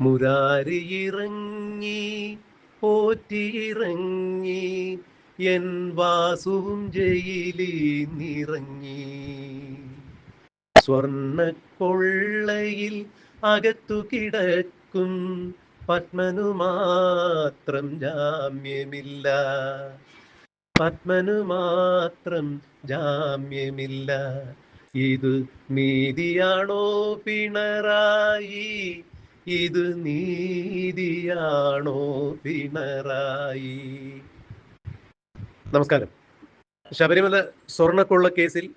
മുരാരിയിറങ്ങി പോറ്റിയിറങ്ങി N വാസുവും ജയിലി നിറങ്ങി. സ്വർണക്കൊള്ളയിൽ അകത്തു കിടക്കും പത്മനു മാത്രം ജാമ്യമില്ല. പത്മനു മാത്രം ജാമ്യമില്ല. ഇത് നീതിയാണോ പിണറായി? ഇത് നീതിയാണോ പിണറായി? നമസ്കാരം. ശബരിമല സ്വർണക്കൊള്ള കേസിൽ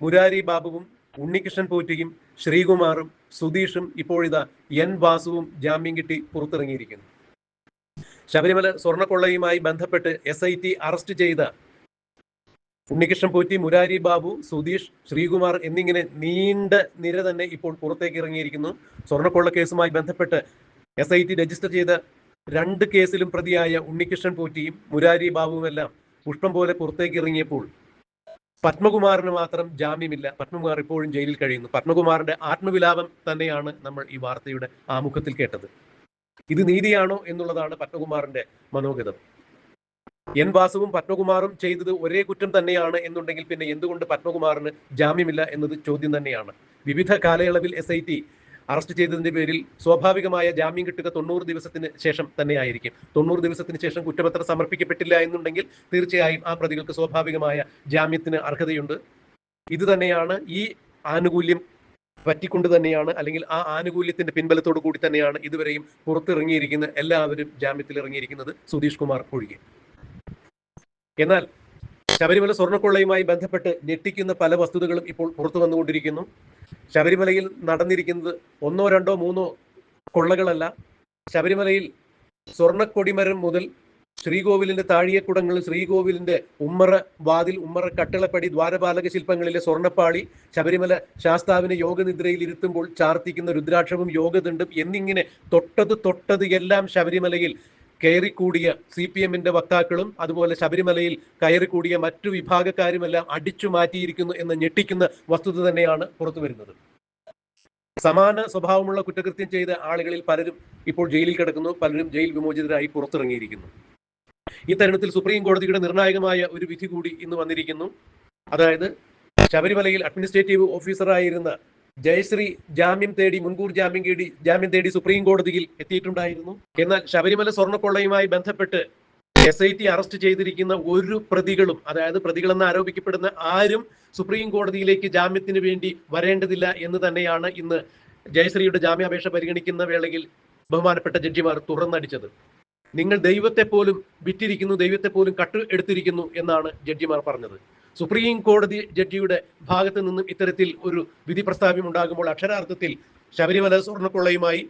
മുരാരി ബാബുവും ഉണ്ണികൃഷ്ണൻ പോറ്റിയും ശ്രീകുമാറും സുധീഷും ഇപ്പോഴിതാ എൻ വാസുവും ജാമ്യം കിട്ടി പുറത്തിറങ്ങിയിരിക്കുന്നു. ശബരിമല സ്വർണക്കൊള്ളയുമായി ബന്ധപ്പെട്ട് എസ് അറസ്റ്റ് ചെയ്ത ഉണ്ണികൃഷ്ണൻ പോറ്റി മുരാരി ബാബു സുധീഷ് ശ്രീകുമാർ എന്നിങ്ങനെ നീണ്ട നിര തന്നെ ഇപ്പോൾ പുറത്തേക്ക് ഇറങ്ങിയിരിക്കുന്നു. സ്വർണക്കൊള്ള കേസുമായി ബന്ധപ്പെട്ട് എസ് ഐ ടി രജിസ്റ്റർ ചെയ്ത രണ്ട് കേസിലും പ്രതിയായ ഉണ്ണികൃഷ്ണൻ പോറ്റിയും മുരാരി ബാബുവുമെല്ലാം പുഷ്പം പോലെ പുറത്തേക്ക് ഇറങ്ങിയപ്പോൾ പത്മകുമാറിന് മാത്രം ജാമ്യമില്ല. പത്മകുമാർ ഇപ്പോഴും ജയിലിൽ കഴിയുന്നു. പത്മകുമാറിന്റെ ആത്മവിലാപം തന്നെയാണ് നമ്മൾ ഈ വാർത്തയുടെ ആമുഖത്തിൽ കേട്ടത്. ഇത് നീതിയാണോ എന്നുള്ളതാണ് പത്മകുമാറിന്റെ മനോഗതം. എൻ വാസുവും പത്മകുമാറും ചെയ്തത് ഒരേ കുറ്റം തന്നെയാണ് എന്നുണ്ടെങ്കിൽ പിന്നെ എന്തുകൊണ്ട് പത്മകുമാറിന് ജാമ്യമില്ല എന്നത് ചോദ്യം തന്നെയാണ്. വിവിധ കാലയളവിൽ എസ് ഐ ടി അറസ്റ്റ് ചെയ്തതിന്റെ പേരിൽ സ്വാഭാവികമായ ജാമ്യം കിട്ടുക തൊണ്ണൂറ് ദിവസത്തിന് ശേഷം തന്നെയായിരിക്കും തൊണ്ണൂറ് ദിവസത്തിന് ശേഷം കുറ്റപത്രം സമർപ്പിക്കപ്പെട്ടില്ല എന്നുണ്ടെങ്കിൽ തീർച്ചയായും ആ പ്രതികൾക്ക് സ്വാഭാവികമായ ജാമ്യത്തിന് അർഹതയുണ്ട്. ഇത് തന്നെയാണ് ഈ ആനുകൂല്യം പറ്റിക്കൊണ്ട് തന്നെയാണ് അല്ലെങ്കിൽ ആ ആനുകൂല്യത്തിന്റെ പിൻബലത്തോടു കൂടി തന്നെയാണ് ഇതുവരെയും പുറത്തിറങ്ങിയിരിക്കുന്ന എല്ലാവരും ജാമ്യത്തിൽ ഇറങ്ങിയിരിക്കുന്നത് സുധീഷ് കുമാർ ഒഴികെ. എന്നാൽ ശബരിമല സ്വർണക്കൊള്ളയുമായി ബന്ധപ്പെട്ട് ഞെട്ടിക്കുന്ന പല വസ്തുതകളും ഇപ്പോൾ പുറത്തു വന്നുകൊണ്ടിരിക്കുന്നു. ശബരിമലയിൽ നടന്നിരിക്കുന്നത് ഒന്നോ രണ്ടോ മൂന്നോ കൊള്ളകളല്ല. ശബരിമലയിൽ സ്വർണക്കൊടിമരം മുതൽ ശ്രീകോവിലിന്റെ താഴിയക്കുടങ്ങളിൽ ശ്രീകോവിലിന്റെ ഉമ്മറ വാതിൽ ഉമ്മറ കട്ടിളപ്പടി ദ്വാരപാലക ശില്പങ്ങളിലെ സ്വർണപ്പാളി ശബരിമല ശാസ്താവിനെ യോഗനിദ്രയിൽ ഇരുത്തുമ്പോൾ ചാർത്തിക്കുന്ന രുദ്രാക്ഷവും യോഗദണ്ഡും എന്നിങ്ങനെ തൊട്ടത് തൊട്ടത് എല്ലാം ശബരിമലയിൽ കയറിക്കൂടിയ സി പി എമ്മിന്റെ വക്താക്കളും അതുപോലെ ശബരിമലയിൽ കയറിക്കൂടിയ മറ്റു വിഭാഗക്കാരുമെല്ലാം അടിച്ചു മാറ്റിയിരിക്കുന്നു എന്ന് ഞെട്ടിക്കുന്ന വസ്തുത തന്നെയാണ് പുറത്തു വരുന്നത്. സമാന സ്വഭാവമുള്ള കുറ്റകൃത്യം ചെയ്ത ആളുകളിൽ പലരും ഇപ്പോൾ ജയിലിൽ കിടക്കുന്നു പലരും ജയിൽ വിമോചിതരായി പുറത്തിറങ്ങിയിരിക്കുന്നു. ഈ തരുണത്തിൽ സുപ്രീം കോടതിയുടെ നിർണായകമായ ഒരു വിധി കൂടി ഇന്ന് വന്നിരിക്കുന്നു. അതായത് ശബരിമലയിൽ അഡ്മിനിസ്ട്രേറ്റീവ് ഓഫീസറായിരുന്ന ജയശ്രീ ജാമ്യം തേടി മുൻകൂർ ജാമ്യം തേടി ജാമ്യം തേടി സുപ്രീം കോടതിയിൽ എത്തിയിട്ടുണ്ടായിരുന്നു. എന്നാൽ ശബരിമല സ്വർണക്കൊള്ളയുമായി ബന്ധപ്പെട്ട് എസ് ഐ ടി അറസ്റ്റ് ചെയ്തിരിക്കുന്ന ഒരു പ്രതികളും അതായത് പ്രതികളെന്ന് ആരോപിക്കപ്പെടുന്ന ആരും സുപ്രീം കോടതിയിലേക്ക് ജാമ്യത്തിന് വേണ്ടി വരേണ്ടതില്ല എന്ന് തന്നെയാണ് ഇന്ന് ജയശ്രീയുടെ ജാമ്യാപേക്ഷ പരിഗണിക്കുന്ന വേളയിൽ ബഹുമാനപ്പെട്ട ജഡ്ജിമാർ തുറന്നടിച്ചത്. നിങ്ങൾ ദൈവത്തെ പോലും വിറ്റിരിക്കുന്നു ദൈവത്തെ പോലും കട്ട് എടുത്തിരിക്കുന്നു എന്നാണ് ജഡ്ജിമാർ പറഞ്ഞത്. സുപ്രീം കോടതി ജഡ്ജിയുടെ ഭാഗത്ത് നിന്നും ഇത്തരത്തിൽ ഒരു വിധി പ്രസ്താവ്യം ഉണ്ടാകുമ്പോൾ അക്ഷരാർത്ഥത്തിൽ ശബരിമല സ്വർണക്കൊള്ളയുമായി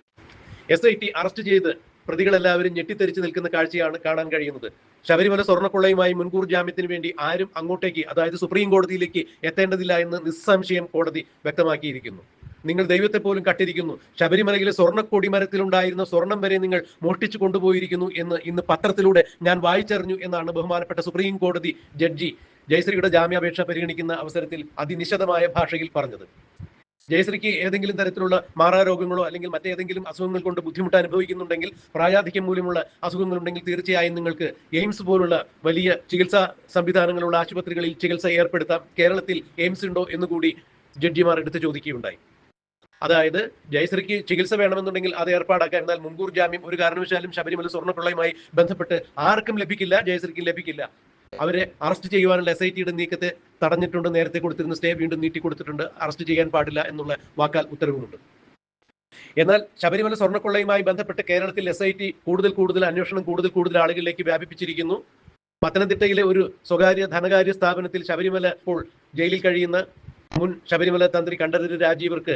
എസ് ഐ ടി അറസ്റ്റ് ചെയ്ത് പ്രതികളെല്ലാവരും ഞെട്ടിത്തെറിച്ച് നിൽക്കുന്ന കാഴ്ചയാണ് കാണാൻ കഴിയുന്നത്. ശബരിമല സ്വർണക്കൊള്ളയുമായി മുൻകൂർ ജാമ്യത്തിന് വേണ്ടി ആരും അങ്ങോട്ടേക്ക് അതായത് സുപ്രീം കോടതിയിലേക്ക് എത്തേണ്ടതില്ല എന്ന് നിസ്സംശയം കോടതി വ്യക്തമാക്കിയിരിക്കുന്നു. നിങ്ങൾ ദൈവത്തെ പോലും കട്ടിരിക്കുന്നു. ശബരിമലയിലെ സ്വർണ കൊടിമരത്തിലുണ്ടായിരുന്ന സ്വർണം വരെ നിങ്ങൾ മോഷ്ടിച്ചു കൊണ്ടുപോയിരിക്കുന്നു എന്ന് ഇന്ന് പത്രത്തിലൂടെ ഞാൻ വായിച്ചറിഞ്ഞു എന്നാണ് ബഹുമാനപ്പെട്ട സുപ്രീം കോടതി ജഡ്ജി ജയശ്രീയുടെ ജാമ്യാപേക്ഷ പരിഗണിക്കുന്ന അവസരത്തിൽ അതിനിശദമായ ഭാഷയിൽ പറഞ്ഞത്. ജയശ്രീക്ക് ഏതെങ്കിലും തരത്തിലുള്ള മാറാരോഗങ്ങളോ അല്ലെങ്കിൽ മറ്റേതെങ്കിലും അസുഖങ്ങൾ കൊണ്ട് ബുദ്ധിമുട്ട് അനുഭവിക്കുന്നുണ്ടെങ്കിൽ പ്രായാധിക്യം മൂലമുള്ള അസുഖങ്ങളുണ്ടെങ്കിൽ തീർച്ചയായും നിങ്ങൾക്ക് എയിംസ് പോലുള്ള വലിയ ചികിത്സാ സംവിധാനങ്ങളുള്ള ആശുപത്രികളിൽ ചികിത്സ ഏർപ്പെടുത്താം. കേരളത്തിൽ എയിംസ് ഉണ്ടോ എന്ന് കൂടി ജഡ്ജിമാർ എടുത്ത് ചോദിക്കുകയുണ്ടായി. അതായത് ജയശ്രീക്ക് ചികിത്സ വേണമെന്നുണ്ടെങ്കിൽ അത് ഏർപ്പാടാക്കാം. എന്നാൽ മുൻകൂർ ജാമ്യം ഒരു കാരണവശാലും ശബരിമല സ്വർണപ്പിള്ളയുമായി ബന്ധപ്പെട്ട് ആർക്കും ലഭിക്കില്ല ജയശ്രീക്ക് ലഭിക്കില്ല. അവരെ അറസ്റ്റ് ചെയ്യുവാനുള്ള എസ് ഐ ടിയുടെ നീക്കത്തെ തടഞ്ഞിട്ടുണ്ട്. നേരത്തെ കൊടുത്തിരുന്ന സ്റ്റേ വീണ്ടും നീട്ടി കൊടുത്തിട്ടുണ്ട്. അറസ്റ്റ് ചെയ്യാൻ പാടില്ല എന്നുള്ള വാക്കാൽ ഉത്തരവുമുണ്ട്. എന്നാൽ ശബരിമല സ്വർണക്കൊള്ളയുമായി ബന്ധപ്പെട്ട് കേരളത്തിൽ എസ് ഐ ടി കൂടുതൽ കൂടുതൽ അന്വേഷണം കൂടുതൽ കൂടുതൽ ആളുകളിലേക്ക് വ്യാപിപ്പിച്ചിരിക്കുന്നു. പത്തനംതിട്ടയിലെ ഒരു സ്വകാര്യ ധനകാര്യ സ്ഥാപനത്തിൽ ശബരിമല ഇപ്പോൾ ജയിലിൽ കഴിയുന്ന മുൻ ശബരിമല തന്ത്രി കണ്ഠരര് രാജീവർക്ക്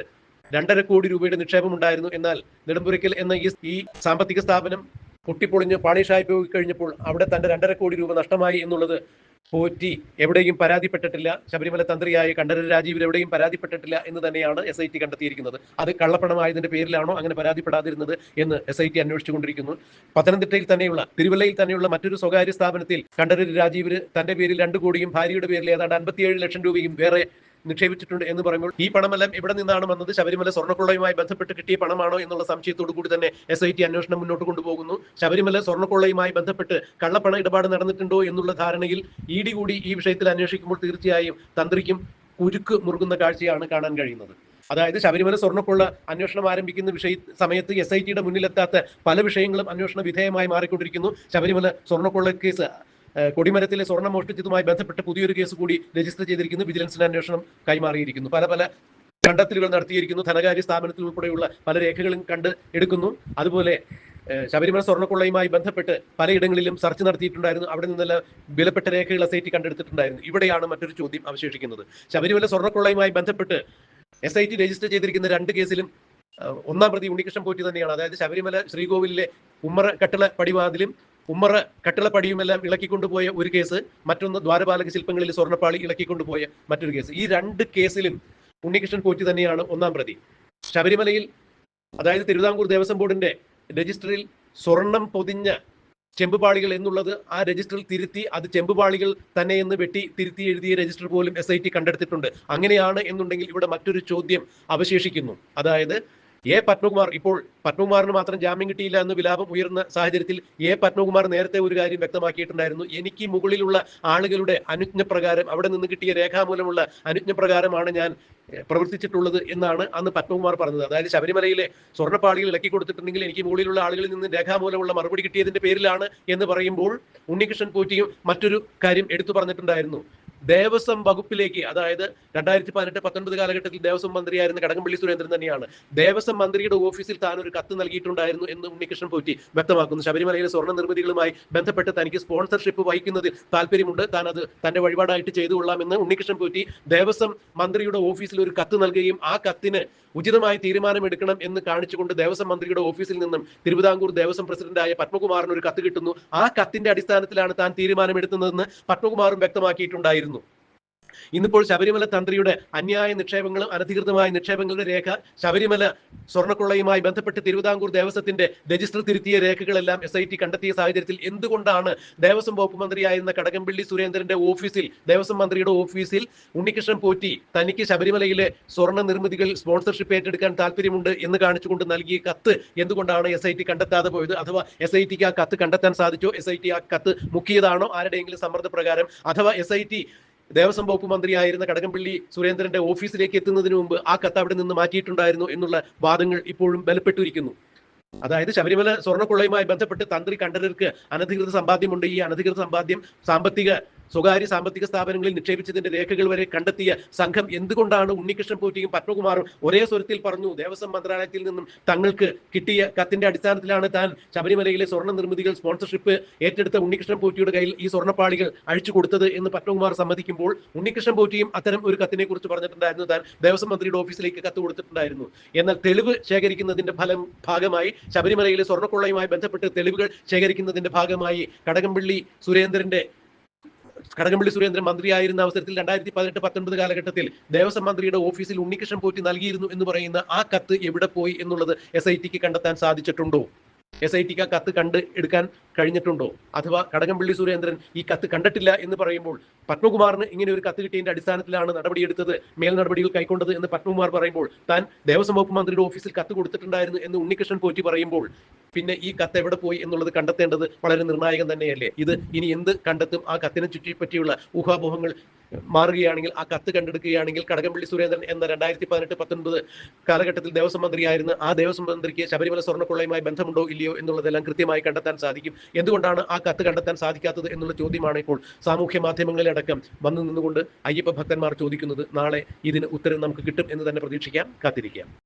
രണ്ടര കോടി രൂപയുടെ നിക്ഷേപം ഉണ്ടായിരുന്നു എന്നാൽ നെടുമ്പുരയ്ക്കൽ എന്ന ഈ ഈ സാമ്പത്തിക സ്ഥാപനം പൊട്ടിപ്പൊളിഞ്ഞ് പാളിഷായി പോയി കഴിഞ്ഞപ്പോൾ അവിടെ തന്റെ രണ്ടര കോടി രൂപ നഷ്ടമായി എന്നുള്ളത് പോറ്റി എവിടെയും പരാതിപ്പെട്ടിട്ടില്ല. ശബരിമല തന്ത്രിയായ കണ്ഠര രാജീവിൽ എവിടെയും പരാതിപ്പെട്ടിട്ടില്ല എന്ന് തന്നെയാണ് എസ് ഐ ടി കണ്ടെത്തിയിരിക്കുന്നത്. അത് കള്ളപ്പണമായതിന്റെ പേരിലാണോ അങ്ങനെ പരാതിപ്പെടാതിരുന്നത് എന്ന് എസ് ഐ ടി അന്വേഷിച്ചുകൊണ്ടിരിക്കുന്നു. പത്തനംതിട്ടയിൽ തന്നെയുള്ള തിരുവല്ലയിൽ തന്നെയുള്ള മറ്റൊരു സ്വകാര്യ സ്ഥാപനത്തിൽ കണ്ഠര രാജീവിന് തന്റെ പേരിൽ രണ്ടു കോടിയും ഭാര്യയുടെ പേരിൽ ഏതാണ്ട് അൻപത്തിയേഴ് ലക്ഷം രൂപയും വേറെ നിക്ഷേപിച്ചിട്ടുണ്ട് എന്ന് പറയുമ്പോൾ ഈ പണമെല്ലാം എവിടെ നിന്നാണ് വന്നത്. ശബരിമല സ്വർണക്കൊള്ളയുമായി ബന്ധപ്പെട്ട് കിട്ടിയ പണമാണോ എന്നുള്ള സംശയത്തോടു കൂടി തന്നെ എസ് ഐ ടി അന്വേഷണം മുന്നോട്ട് കൊണ്ടുപോകുന്നു. ശബരിമല സ്വർണക്കൊള്ളയുമായി ബന്ധപ്പെട്ട് കള്ളപ്പണ ഇടപാട് നടന്നിട്ടുണ്ടോ എന്നുള്ള ധാരണയിൽ ഇ ഡി കൂടി ഈ വിഷയത്തിൽ അന്വേഷിക്കുമ്പോൾ തീർച്ചയായും തന്ത്രിക്കും കുരുക്ക് മുറുകുന്ന കാഴ്ചയാണ് കാണാൻ കഴിയുന്നത്. അതായത് ശബരിമല സ്വർണക്കൊള്ള അന്വേഷണം ആരംഭിക്കുന്ന വിഷയ സമയത്ത് എസ് ഐ ടിയുടെ മുന്നിലെത്താത്ത പല വിഷയങ്ങളും അന്വേഷണ വിധേയമായി മാറിക്കൊണ്ടിരിക്കുന്നു. ശബരിമല സ്വർണക്കൊള്ള കേസ് കൊടിമരത്തിലെ സ്വർണം മോഷ്ടിച്ചതുമായി ബന്ധപ്പെട്ട് പുതിയൊരു കേസ് കൂടി രജിസ്റ്റർ ചെയ്തിരിക്കുന്നു. വിജിലൻസിന് അന്വേഷണം കൈമാറിയിരിക്കുന്നു. പല പല കണ്ടെത്തലുകൾ നടത്തിയിരിക്കുന്നു. ധനകാര്യ സ്ഥാപനത്തിൽ ഉൾപ്പെടെയുള്ള പല രേഖകളും കണ്ട് എടുക്കുന്നു. അതുപോലെ ശബരിമല സ്വർണക്കൊള്ളയുമായി ബന്ധപ്പെട്ട് പലയിടങ്ങളിലും സെർച്ച് നടത്തിയിട്ടുണ്ടായിരുന്നു. അവിടെ നിന്നെല്ലാം വിലപ്പെട്ട രേഖകൾ ടി കണ്ടെടുത്തിട്ടുണ്ടായിരുന്നു. ഇവിടെയാണ് മറ്റൊരു ചോദ്യം അവശേഷിക്കുന്നത്. ശബരിമല സ്വർണക്കൊള്ളയുമായി ബന്ധപ്പെട്ട് എസ് ഐ ടി രജിസ്റ്റർ ചെയ്തിരിക്കുന്ന രണ്ട് കേസിലും ഒന്നാം പ്രതി ഉണ്ണികൃഷ്ണൻ പോറ്റി തന്നെയാണ്. അതായത് ശബരിമല ശ്രീകോവിലിലെ ഉമ്മറ കട്ടിള പടിവാതിലും ഉമ്മറ കട്ടിളപ്പടിയുമെല്ലാം ഇളക്കിക്കൊണ്ടുപോയ ഒരു കേസ് മറ്റൊന്ന് ദ്വാരപാലക ശില്പങ്ങളിൽ സ്വർണപ്പാളി ഇളക്കിക്കൊണ്ടുപോയ മറ്റൊരു കേസ്. ഈ രണ്ട് കേസിലും ഉണ്ണികൃഷ്ണൻ പോറ്റി തന്നെയാണ് ഒന്നാം പ്രതി. ശബരിമലയിൽ അതായത് തിരുവിതാംകൂർ ദേവസ്വം ബോർഡിന്റെ രജിസ്റ്ററിൽ സ്വർണം പൊതിഞ്ഞ ചെമ്പുപാളികൾ എന്നുള്ളത് ആ രജിസ്റ്ററിൽ തിരുത്തി അത് ചെമ്പുപാളികൾ തന്നെ എന്ന് വെട്ടി തിരുത്തി എഴുതിയ രജിസ്റ്റർ പോലും എസ് ഐ ടി കണ്ടെടുത്തിട്ടുണ്ട്. അങ്ങനെയാണ് എന്നുണ്ടെങ്കിൽ ഇവിടെ മറ്റൊരു ചോദ്യം അവശേഷിക്കുന്നു. അതായത് എ പത്മകുമാർ ഇപ്പോൾ പത്മകുമാറിന് മാത്രം ജാമ്യം കിട്ടിയില്ല എന്ന് വിലാപം ഉയർന്ന സാഹചര്യത്തിൽ എ പത്മകുമാർ നേരത്തെ ഒരു കാര്യം വ്യക്തമാക്കിയിട്ടുണ്ടായിരുന്നു. എനിക്ക് മുകളിലുള്ള ആളുകളുടെ അനുജ്ഞ പ്രകാരം അവിടെ നിന്ന് കിട്ടിയ രേഖാമൂലമുള്ള അനുജ്ഞ പ്രകാരമാണ് ഞാൻ പ്രവർത്തിച്ചിട്ടുള്ളത് എന്നാണ് അന്ന് പത്മകുമാർ പറഞ്ഞത്. അതായത് ശബരിമലയിലെ സ്വർണപ്പാളികൾ ഇളക്കി കൊടുത്തിട്ടുണ്ടെങ്കിൽ എനിക്ക് മുകളിലുള്ള ആളുകളിൽ നിന്ന് രേഖാമൂലമുള്ള മറുപടി കിട്ടിയതിന്റെ പേരിലാണ് എന്ന് പറയുമ്പോൾ ഉണ്ണികൃഷ്ണൻ പോറ്റിയും മറ്റൊരു കാര്യം എടുത്തു പറഞ്ഞിട്ടുണ്ടായിരുന്നു. ദേവസ്വം വകുപ്പിലേക്ക് അതായത് രണ്ടായിരത്തി പതിനെട്ട് പത്തൊൻപത് കാലഘട്ടത്തിൽ ദേവസ്വം മന്ത്രിയായിരുന്ന കടകംപള്ളി സുരേന്ദ്രൻ തന്നെയാണ്. ദേവസ്വം മന്ത്രിയുടെ ഓഫീസിൽ താൻ ഒരു കത്ത് നൽകിയിട്ടുണ്ടായിരുന്നു എന്ന് ഉണ്ണികൃഷ്ണൻ പോറ്റി വ്യക്തമാക്കുന്നു. ശബരിമലയിലെ സ്വർണ നിർമ്മിതികളുമായി ബന്ധപ്പെട്ട് തനിക്ക് സ്പോൺസർഷിപ്പ് വഹിക്കുന്നതിൽ താല്പര്യമുണ്ട്. താൻ അത് തന്റെ വഴിപാടായിട്ട് ചെയ്തു കൊള്ളാമെന്ന് ഉണ്ണികൃഷ്ണൻ പോറ്റി ദേവസ്വം മന്ത്രിയുടെ ഓഫീസിൽ ഒരു കത്ത് നൽകുകയും ആ കത്തിന് ഉചിതമായി തീരുമാനമെടുക്കണം എന്ന് കാണിച്ചുകൊണ്ട് ദേവസ്വം മന്ത്രിയുടെ ഓഫീസിൽ നിന്നും തിരുവിതാംകൂർ ദേവസ്വം പ്രസിഡന്റായ പത്മകുമാറിന് ഒരു കത്ത് കിട്ടുന്നു. ആ കത്തിന്റെ അടിസ്ഥാനത്തിലാണ് താൻ തീരുമാനമെടുക്കുന്നതെന്ന് പത്മകുമാറും വ്യക്തമാക്കിയിട്ടുണ്ടായിരുന്നു. верну. ഇന്നിപ്പോൾ ശബരിമല തന്ത്രിയുടെ അന്യായ നിക്ഷേപങ്ങളും അനധികൃതമായ നിക്ഷേപങ്ങളുടെ രേഖ ശബരിമല സ്വർണക്കൊള്ളയുമായി ബന്ധപ്പെട്ട് തിരുവിതാംകൂർ ദേവസ്വത്തിന്റെ രജിസ്റ്റർ തിരുത്തിയ രേഖകളെല്ലാം എസ് ഐ ടി കണ്ടെത്തിയ സാഹചര്യത്തിൽ എന്തുകൊണ്ടാണ് ദേവസ്വം വകുപ്പ് മന്ത്രിയായിരുന്ന കടകംപള്ളി സുരേന്ദ്രന്റെ ഓഫീസിൽ ദേവസ്വം മന്ത്രിയുടെ ഓഫീസിൽ ഉണ്ണികൃഷ്ണൻ പോറ്റി തനിക്ക് ശബരിമലയിലെ സ്വർണ നിർമ്മിതികൾ സ്പോൺസർഷിപ്പ് ഏറ്റെടുക്കാൻ താല്പര്യമുണ്ട് എന്ന് കാണിച്ചുകൊണ്ട് നൽകിയ കത്ത് എന്തുകൊണ്ടാണ് എസ് ഐ ടി കണ്ടെത്താതെ പോയത്? അഥവാ എസ് ഐ ടിക്ക് ആ കത്ത് കണ്ടെത്താൻ സാധിച്ചോ? എസ് ഐ ടി ആ കത്ത് മുക്കിയതാണോ? ആരുടെയെങ്കിലും സമ്മർദ്ദപ്രകാരം? അഥവാ എസ് ഐ ടി ദേവസ്വം വകുപ്പ് മന്ത്രിയായിരുന്ന കടകംപള്ളി സുരേന്ദ്രന്റെ ഓഫീസിലേക്ക് എത്തുന്നതിന് മുമ്പ് ആ കത്ത് അവിടെ നിന്ന് മാറ്റിയിട്ടുണ്ടായിരുന്നു എന്നുള്ള വാദങ്ങൾ ഇപ്പോഴും ബലപ്പെട്ടിരിക്കുന്നു. അതായത് ശബരിമല സ്വർണക്കൊള്ളയുമായി ബന്ധപ്പെട്ട് തന്ത്രി കണ്ഠരർക്ക് അനധികൃത സമ്പാദ്യമുണ്ട്. ഈ അനധികൃത സമ്പാദ്യം സാമ്പത്തിക സ്വകാര്യ സാമ്പത്തിക സ്ഥാപനങ്ങളിൽ നിക്ഷേപിച്ചതിന്റെ രേഖകൾ വരെ കണ്ടെത്തിയ സംഘം എന്തുകൊണ്ടാണ് ഉണ്ണികൃഷ്ണൻ പൂറ്റിയും പത്മകുമാറും ഒരേ സ്വരത്തിൽ പറഞ്ഞു ദേവസ്വം മന്ത്രാലയത്തിൽ നിന്നും തങ്ങൾക്ക് കിട്ടിയ കത്തിന്റെ അടിസ്ഥാനത്തിലാണ് താൻ ശബരിമലയിലെ സ്വർണ നിർമ്മിതികൾ സ്പോൺസർഷിപ്പ് ഏറ്റെടുത്ത ഉണ്ണികൃഷ്ണൻ പൂറ്റിയുടെ കയ്യിൽ ഈ സ്വർണപ്പാളികൾ അഴിച്ചു കൊടുത്തത് എന്ന് പത്മകുമാർ സമ്മതിക്കുമ്പോൾ ഉണ്ണികൃഷ്ണൻ പൂറ്റിയും അത്തരം ഒരു കത്തിനെ കുറിച്ച് പറഞ്ഞിട്ടുണ്ടായിരുന്നു. താൻ ദേവസ്വം മന്ത്രിയുടെ ഓഫീസിലേക്ക് കത്ത് കൊടുത്തിട്ടുണ്ടായിരുന്നു. എന്നാൽ തെളിവ് ശേഖരിക്കുന്നതിന്റെ ഫലം ഭാഗമായി ശബരിമലയിലെ സ്വർണക്കൊള്ളയുമായി ബന്ധപ്പെട്ട് തെളിവുകൾ ശേഖരിക്കുന്നതിന്റെ ഭാഗമായി കടകംപള്ളി സുരേന്ദ്രന്റെ കടകംപള്ളി സുരേന്ദ്രൻ മന്ത്രിയായിരുന്ന അവസരത്തിൽ രണ്ടായിരത്തി പതിനെട്ട് പത്തൊൻപത് കാലഘട്ടത്തിൽ ദേവസ്വം മന്ത്രിയുടെ ഓഫീസിൽ ഉണ്ണികൃഷ്ണൻ പോറ്റി നൽകിയിരുന്നു എന്ന് പറയുന്ന ആ കത്ത് എവിടെ പോയി എന്നുള്ളത് എസ് ഐ ടിക്ക് കണ്ടെത്താൻ സാധിച്ചിട്ടുണ്ടോ? എസ് ഐ ടിക്ക് ആ കത്ത് കണ്ട് എടുക്കാൻ കഴിഞ്ഞിട്ടുണ്ടോ? അഥവാ കടകംപള്ളി സുരേന്ദ്രൻ ഈ കത്ത് കണ്ടിട്ടില്ല എന്ന് പറയുമ്പോൾ പത്മകുമാറിന് ഇങ്ങനെ ഒരു കത്ത് കിട്ടിയതിന്റെ അടിസ്ഥാനത്തിലാണ് നടപടിയെടുത്തത് മേൽ നടപടികൾ കൈക്കൊണ്ടത് എന്ന് പത്മകുമാർ പറയുമ്പോൾ താൻ ദേവസ്വം വകുപ്പ് മന്ത്രിയുടെ ഓഫീസിൽ കത്ത് കൊടുത്തിട്ടുണ്ടായിരുന്നു എന്ന് ഉണ്ണികൃഷ്ണൻ പോറ്റി പറയുമ്പോൾ പിന്നെ ഈ കത്ത് എവിടെ പോയി എന്നുള്ളത് കണ്ടെത്തേണ്ടത് വളരെ നിർണായകം തന്നെയല്ലേ? ഇത് ഇനി എന്ത് കണ്ടെത്തും? ആ കത്തിനെ ചുറ്റിപ്പറ്റിയുള്ള ഊഹാപോഹങ്ങൾ മാറുകയാണെങ്കിൽ ആ കത്ത് കണ്ടെടുക്കുകയാണെങ്കിൽ കടകംപള്ളി സുരേന്ദ്രൻ എന്ന രണ്ടായിരത്തി പതിനെട്ട് പത്തൊൻപത് കാലഘട്ടത്തിൽ ദേവസ്വം മന്ത്രിയായിരുന്ന ആ ദേവസ്വം മന്ത്രിക്ക് ശബരിമല സ്വർണക്കൊള്ളയുമായി ബന്ധമുണ്ടോ ഇല്ലയോ എന്നുള്ളതെല്ലാം കൃത്യമായി കണ്ടെത്താൻ സാധിക്കും. എന്തുകൊണ്ടാണ് ആ കത്ത് കണ്ടെത്താൻ സാധിക്കാത്തത് എന്നുള്ള ചോദ്യമാണ് ഇപ്പോൾ സാമൂഹ്യ മാധ്യമങ്ങളിലടക്കം വന്നു നിന്നുകൊണ്ട് അയ്യപ്പ ഭക്തന്മാർ ചോദിക്കുന്നത്. നാളെ ഇതിന് ഉത്തരം നമുക്ക് കിട്ടും എന്ന് തന്നെ പ്രതീക്ഷിക്കാം. കാത്തിരിക്കാം.